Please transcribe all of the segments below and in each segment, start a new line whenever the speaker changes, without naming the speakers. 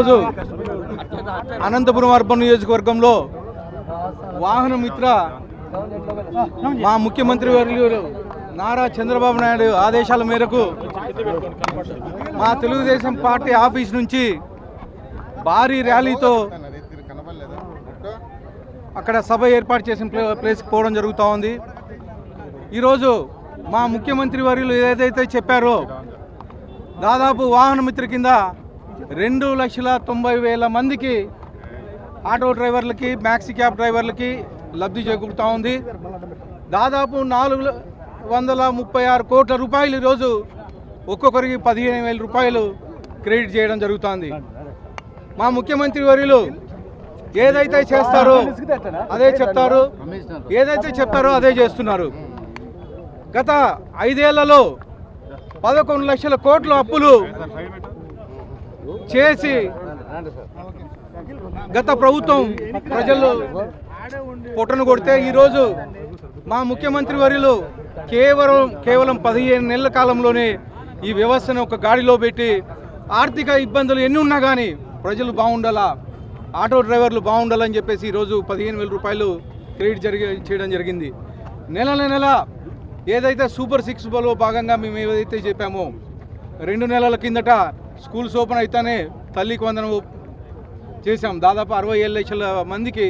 ఈరోజు అనంతపురం అర్బన్ నియోజకవర్గంలో వాహన మిత్ర మా ముఖ్యమంత్రి వర్యులు నారా చంద్రబాబు నాయుడు ఆదేశాల మేరకు మా తెలుగుదేశం పార్టీ ఆఫీస్ నుంచి భారీ ర్యాలీతో అక్కడ సభ ఏర్పాటు చేసిన ప్లేస్కి పోవడం జరుగుతూ ఉంది. ఈరోజు మా ముఖ్యమంత్రి వర్యులు ఏదైతే చెప్పారో దాదాపు వాహన మిత్ర కింద రెండు లక్షల తొంభై వేల మందికి ఆటో డ్రైవర్లకి మ్యాక్సీ క్యాబ్ డ్రైవర్లకి లబ్ధి చేకూరుతూ ఉంది. దాదాపు నాలుగు వందల ముప్పై ఆరు కోట్ల రూపాయలు ఈరోజు ఒక్కొక్కరికి పదిహేను వేల రూపాయలు క్రెడిట్ చేయడం జరుగుతోంది. మా ముఖ్యమంత్రి వర్యులు ఏదైతే చేస్తారో అదే చెప్తారు. ఏదైతే చెప్తారో అదే చేస్తున్నారు. గత ఐదేళ్ళలో పదకొండు లక్షల కోట్ల అప్పులు చేసి గత ప్రభుత్వం ప్రజలు పొట్టను కొడితే ఈరోజు మా ముఖ్యమంత్రి వర్యులు కేవలం కేవలం పదిహేను నెలల కాలంలోనే ఈ వ్యవస్థను ఒక గాడిలో పెట్టి ఆర్థిక ఇబ్బందులు ఎన్ని ఉన్నా కానీ ప్రజలు బాగుండాలా ఆటో డ్రైవర్లు బాగుండాలని చెప్పేసి ఈరోజు పదిహేను వేల రూపాయలు క్రెడిట్ జరిగి చేయడం జరిగింది. నెల నెల ఏదైతే సూపర్ సిక్స్ భాగంగా మేము ఏదైతే చెప్పామో రెండు నెలల కిందట స్కూల్స్ ఓపెన్ అయితేనే తల్లికి వందనం చేశాం. దాదాపు అరవై ఏళ్ళ లక్షల మందికి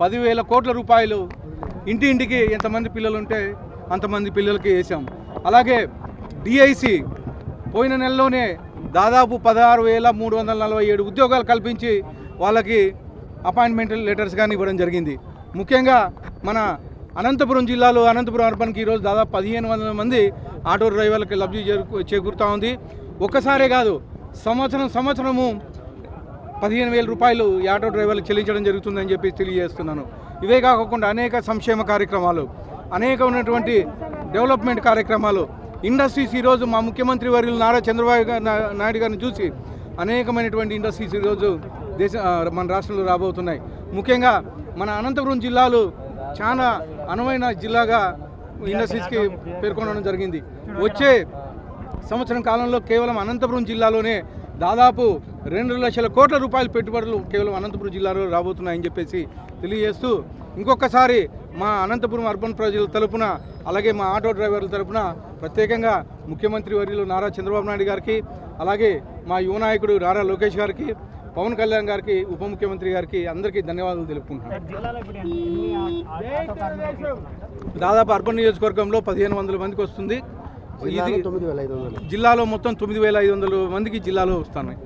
పదివేల కోట్ల రూపాయలు ఇంటి ఇంటికి ఎంతమంది పిల్లలు ఉంటే అంతమంది పిల్లలకి వేసాం అలాగే డిఐసి పోయిన నెలలోనే దాదాపు పదహారు వేల మూడు వందల నలభై ఏడు ఉద్యోగాలు కల్పించి వాళ్ళకి అపాయింట్మెంట్ లెటర్స్ కానీ ఇవ్వడం జరిగింది. ముఖ్యంగా మన అనంతపురం జిల్లాలో అనంతపురం అర్బన్కి ఈరోజు దాదాపు పదిహేను వందల మంది ఆటో డ్రైవర్లకి లబ్ధి చేకూరుతూ ఉంది. ఒక్కసారే కాదు సంవత్సరం సంవత్సరము పదిహేను వేల రూపాయలు ఆటో డ్రైవర్లు చెల్లించడం జరుగుతుందని చెప్పి తెలియజేస్తున్నాను. ఇవే కాకుండా అనేక సంక్షేమ కార్యక్రమాలు అనేక ఉన్నటువంటి డెవలప్మెంట్ కార్యక్రమాలు ఇండస్ట్రీస్ ఈరోజు మా ముఖ్యమంత్రి వర్యులు నారా చంద్రబాబు నాయుడు గారిని చూసి అనేకమైనటువంటి ఇండస్ట్రీస్ ఈరోజు దేశ మన రాష్ట్రంలో రాబోతున్నాయి. ముఖ్యంగా మన అనంతపురం జిల్లాలు చాలా అనువైన జిల్లాగా ఇండస్ట్రీస్కి పేర్కొనడం జరిగింది. వచ్చే సంవత్సరం కాలంలో కేవలం అనంతపురం జిల్లాలోనే దాదాపు రెండు లక్షల కోట్ల రూపాయల పెట్టుబడులు కేవలం అనంతపురం జిల్లాలో రాబోతున్నాయని చెప్పేసి తెలియజేస్తూ ఇంకొకసారి మా అనంతపురం అర్బన్ ప్రజల తరపున అలాగే మా ఆటో డ్రైవర్ల తరపున ప్రత్యేకంగా ముఖ్యమంత్రి వర్యులు నారా చంద్రబాబు నాయుడు గారికి అలాగే మా యువ నాయకుడు నారా లోకేష్ గారికి పవన్ కళ్యాణ్ గారికి ఉప ముఖ్యమంత్రి గారికి అందరికీ ధన్యవాదాలు తెలుపుకుంటున్నాను. దాదాపు అర్బన్ నియోజకవర్గంలో పదిహేను వందల మందికి వస్తుంది. జిల్లాలో మొత్తం తొమ్మిది వేల ఐదు వందల మందికి జిల్లాలో వస్తున్నాయి.